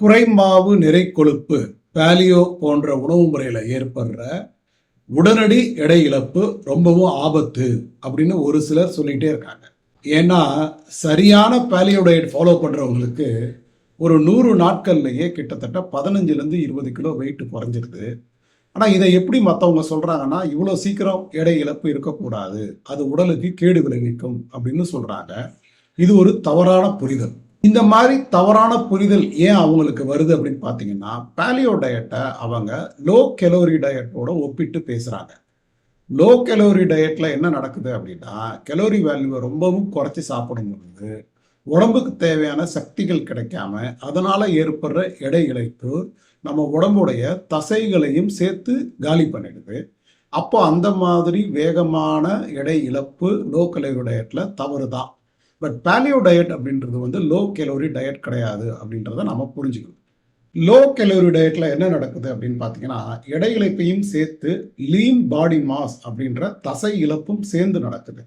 குறைமாவு நிறை கொழுப்பு பேலியோ போன்ற உணவு முறையில் ஏற்படுற உடனடி எடை இழப்பு ரொம்பவும் ஆபத்து அப்படின்னு ஒரு சிலர் சொல்லிகிட்டே இருக்காங்க. ஏன்னா சரியான பேலியோ டயட் ஃபாலோ பண்ணுறவங்களுக்கு ஒரு நூறு நாட்கள்லையே கிட்டத்தட்ட பதினஞ்சுலேருந்து இருபது கிலோ வெயிட் குறைஞ்சிருது. ஆனால் இதை எப்படி மற்றவங்க சொல்கிறாங்கன்னா இவ்வளோ சீக்கிரம் எடை இழப்பு இருக்கக்கூடாது அது உடலுக்கு கேடு விளைவிக்கும் அப்படின்னு சொல்கிறாங்க இது ஒரு தவறான புரிதல். இந்த மாதிரி தவறான புரிதல் ஏன் அவங்களுக்கு வருது அப்படின்னு பார்த்தீங்கன்னா பேலியோ டயட்டை அவங்க லோ கெலோரி டயட்டோட ஒப்பிட்டு பேசுகிறாங்க லோ கெலோரி டயட்டில் என்ன நடக்குது அப்படின்னா கெலோரி வேல்யூவை ரொம்பவும் குறைச்சி சாப்பிடும் பொழுது உடம்புக்கு தேவையான சக்திகள் கிடைக்காம அதனால் ஏற்படுற எடை இழைப்பு நம்ம உடம்புடைய தசைகளையும் சேர்த்து காலி பண்ணிடுது. அப்போ அந்த மாதிரி வேகமான எடை இழப்பு லோ கெலோரி டயட்டில் தவறு தான் பட் பேலியோ டயட் அப்படின்றது வந்து லோ கெலோரி டயட் கிடையாது அப்படின்றத நம்ம புரிஞ்சுக்கணும். லோ கெலோரி டயட்டில் என்ன நடக்குது அப்படின்னு பார்த்தீங்கன்னா எடை இழப்பையும் சேர்த்து லீன் பாடி மாஸ் அப்படின்ற தசை இழப்பும் சேர்ந்து நடக்குது.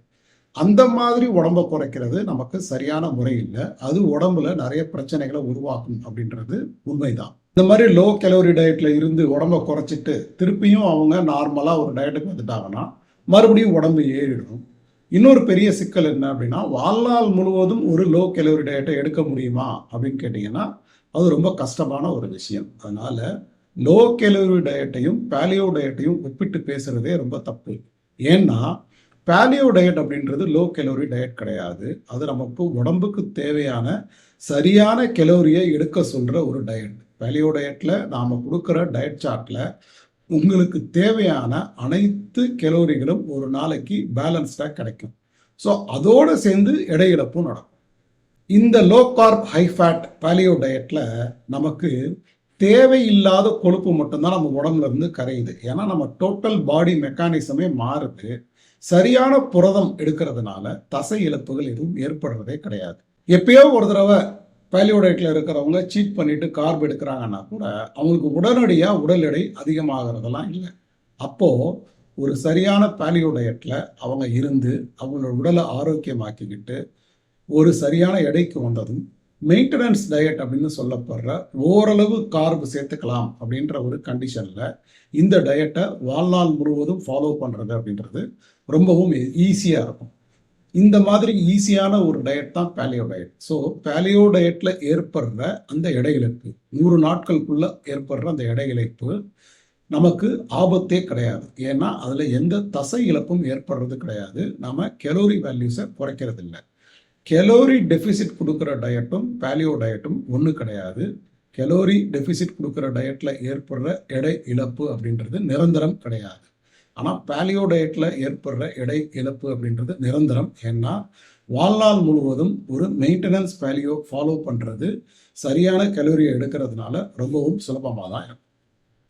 அந்த மாதிரி உடம்பை குறைக்கிறது நமக்கு சரியான முறை இல்லை. அது உடம்புல நிறைய பிரச்சனைகளை உருவாக்கும் அப்படின்றது உண்மைதான். இந்த மாதிரி லோ கெலோரி டயட்டில் இருந்து உடம்ப குறைச்சிட்டு திருப்பியும் அவங்க நார்மலாக ஒரு டயட்டுக்கு வந்துட்டாங்கன்னா மறுபடியும் உடம்பு ஏறிடும். இன்னொரு பெரிய சிக்கல் என்ன அப்படின்னா வாழ்நாள் முழுவதும் ஒரு லோ கெலோரி டயட்டை எடுக்க முடியுமா அப்படின்னு கேட்டிங்கன்னா அது ரொம்ப கஷ்டமான ஒரு விஷயம். அதனால் லோ கெலோரி டயட்டையும் பேலியோ டயட்டையும் ஒப்பிட்டு பேசுகிறதே ரொம்ப தப்பு. ஏன்னா பேலியோ டயட் அப்படின்றது லோ கெலோரி டயட் கிடையாது. அது நமக்கு உடம்புக்கு தேவையான சரியான கெலோரியை எடுக்க சொல்கிற ஒரு டயட் பேலியோ டயட்டில் நாம் கொடுக்குற டயட் சார்ட்டில் உங்களுக்கு தேவையான அனைத்து கெலோரிகளும் ஒரு நாளைக்கு பேலன்ஸ்டாக கிடைக்கும். ஸோ அதோடு சேர்ந்து எடை இழப்பும் நடக்கும். இந்த low carb high fat paleo டயட்டில் நமக்கு தேவையில்லாத கொழுப்பு மட்டும்தான் நம்ம உடம்புல இருந்து கரையுது. ஏன்னா நம்ம டோட்டல் பாடி மெக்கானிசமே மாறுது. சரியான புரதம் எடுக்கிறதுனால தசை இழப்புகள் எதுவும் ஏற்படுறதே கிடையாது. எப்பயோ ஒரு தடவை பேலியோடைட்டில் இருக்கிறவங்க சீட் பண்ணிட்டு கார்ப் எடுக்கிறாங்கன்னா கூட அவங்களுக்கு உடனடியாக உடல் எடை அதிகமாகிறதெல்லாம் இல்லை. அப்போது ஒரு சரியான பேலியோடயட்டில் அவங்க இருந்து அவங்களோட உடலை ஆரோக்கியமாக்கிக்கிட்டு ஒரு சரியான எடைக்கு வந்ததும் மெயின்டெனன்ஸ் டயட் அப்படின்னு சொல்லப்படுற ஓரளவு கார்பு சேர்த்துக்கலாம் அப்படின்ற ஒரு கண்டிஷனில் இந்த டயட்டை வாழ்நாள் முழுவதும் ஃபாலோ பண்ணுறது அப்படின்றது ரொம்பவும் ஈஸியாக இருக்கும். இந்த மாதிரி ஈஸியான ஒரு டயட் தான் பேலியோ டயட் ஸோ பேலியோ டயட்டில் ஏற்படுற அந்த எடை நூறு நாட்களுக்குள்ள ஏற்படுற அந்த எடை இழப்பு நமக்கு ஆபத்தே கிடையாது. ஏன்னா அதில் எந்த தசை இழப்பும் ஏற்படுறது கிடையாது. நம்ம கெலோரி வேல்யூஸை குறைக்கிறது இல்லை கெலோரி டெஃபிசிட் கொடுக்குற டயட்டும் பேலியோ டயட்டும் ஒன்று கிடையாது. கெலோரி டெஃபிசிட் கொடுக்குற டயட்டில் ஏற்படுற எடை இழப்பு அப்படின்றது நிரந்தரம் கிடையாது. ஆனால் பேலியோ டயட்டில் ஏற்படுற எடை இழப்பு அப்படின்றது நிரந்தரம். ஏன்னா வாழ்நாள் முழுவதும் ஒரு மெயின்டெனன்ஸ் பேலியோ ஃபாலோ பண்ணுறது சரியான கலோரியை எடுக்கிறதுனால ரொம்பவும் சுலபமாக தான் இருக்கும்.